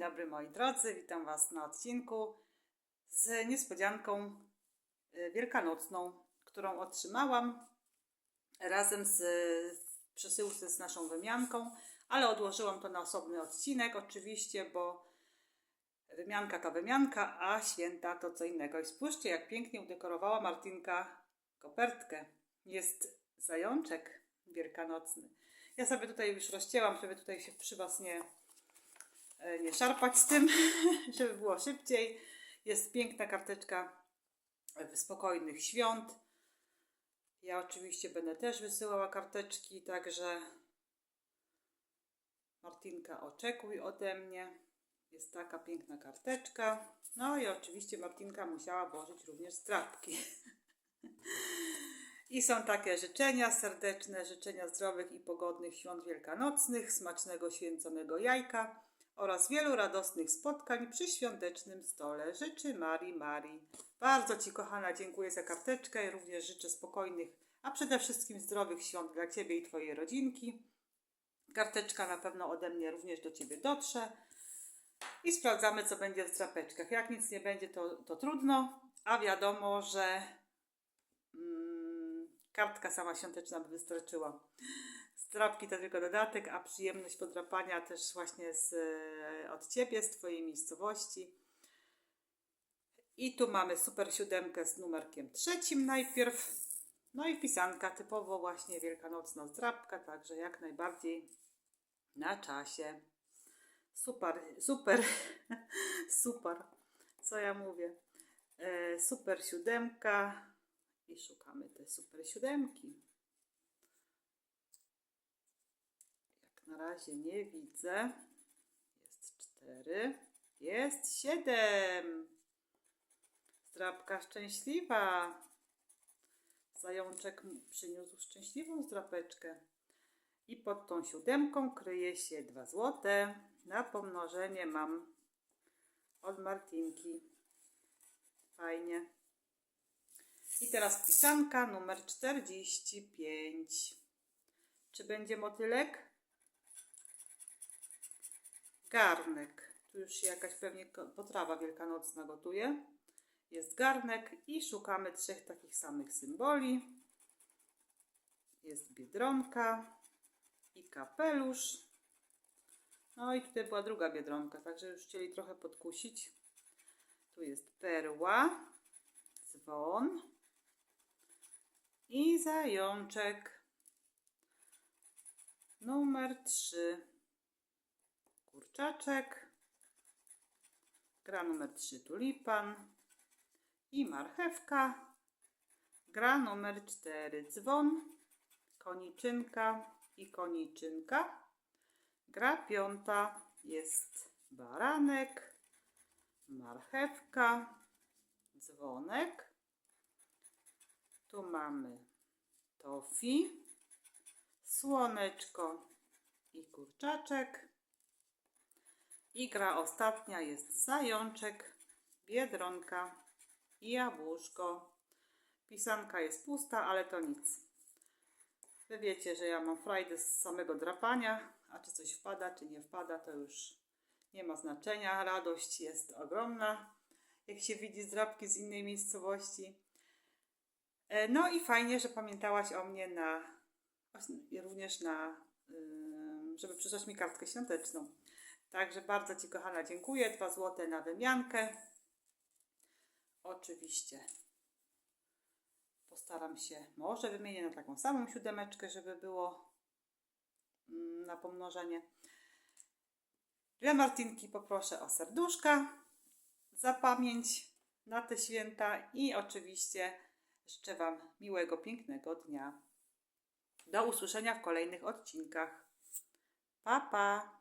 dobry moi drodzy, witam Was na odcinku z niespodzianką y, wielkanocną, którą otrzymałam razem z przesyłce z naszą wymianką, ale odłożyłam to na osobny odcinek oczywiście, bo wymianka to wymianka, a święta to co innego. I spójrzcie jak pięknie udekorowała Martinka kopertkę. Jest zajączek wielkanocny. Ja sobie tutaj już rozcięłam, żeby tutaj się przy Was nie e, nie szarpać z tym, żeby było szybciej. Jest piękna karteczka spokojnych świąt. Ja oczywiście będę też wysyłała karteczki, także Martinka oczekuj ode mnie. Jest taka piękna karteczka. No i oczywiście Martinka musiała włożyć również zdrabki. I są takie życzenia serdeczne, życzenia zdrowych i pogodnych świąt wielkanocnych, smacznego święconego jajka oraz wielu radosnych spotkań przy świątecznym stole. Życzy Marii Marii. Bardzo Ci, kochana, dziękuję za karteczkę również życzę spokojnych, a przede wszystkim zdrowych świąt dla Ciebie i Twojej rodzinki. Karteczka na pewno ode mnie również do Ciebie dotrze. I sprawdzamy, co będzie w drapeczkach. Jak nic nie będzie, to, to trudno, a wiadomo, że mm, kartka sama świąteczna by wystarczyła. Strapki to tylko dodatek, a przyjemność podrapania też właśnie z, e, od Ciebie, z Twojej miejscowości. I tu mamy super siódemkę z numerkiem trzecim najpierw. No i pisanka typowo właśnie wielkanocna zdrabka, także jak najbardziej na czasie. Super, super, super. Co ja mówię? E, super siódemka i szukamy te super siódemki. Na razie nie widzę. Jest cztery. Jest siedem. Zdrabka szczęśliwa. Zajączek przyniósł szczęśliwą zdrapeczkę. I pod tą siódemką kryje się dwa złote. Na pomnożenie mam od Martinki. Fajnie. I teraz pisanka numer 45. Czy będzie motylek? Garnek. Tu już się jakaś pewnie potrawa wielkanocna gotuje. Jest garnek i szukamy trzech takich samych symboli. Jest biedronka i kapelusz. No i tutaj była druga biedronka, także już chcieli trochę podkusić. Tu jest perła, dzwon i zajączek. Numer 3. Kurczaczek. Gra numer 3 tulipan. I marchewka. Gra numer 4 dzwon. Koniczynka i koniczynka. Gra piąta jest baranek, marchewka, dzwonek. Tu mamy tofi, słoneczko i kurczaczek. I gra ostatnia jest zajączek, biedronka i jabłuszko. Pisanka jest pusta, ale to nic. Wy wiecie, że ja mam frajdę z samego drapania, a czy coś wpada, czy nie wpada, to już nie ma znaczenia. Radość jest ogromna, jak się widzi zdrapki z innej miejscowości. E, No i fajnie, że pamiętałaś o mnie na, również na, żeby przysłać mi kartkę świąteczną. Także bardzo Ci, kochana, dziękuję. Dwa złote na wymiankę. Oczywiście postaram się, może wymienię na taką samą siódemeczkę, żeby było mm, na pomnożenie. Dla Martinki poproszę o serduszka za pamięć na te święta i oczywiście życzę Wam miłego, pięknego dnia. Do usłyszenia w kolejnych odcinkach. Pa, pa!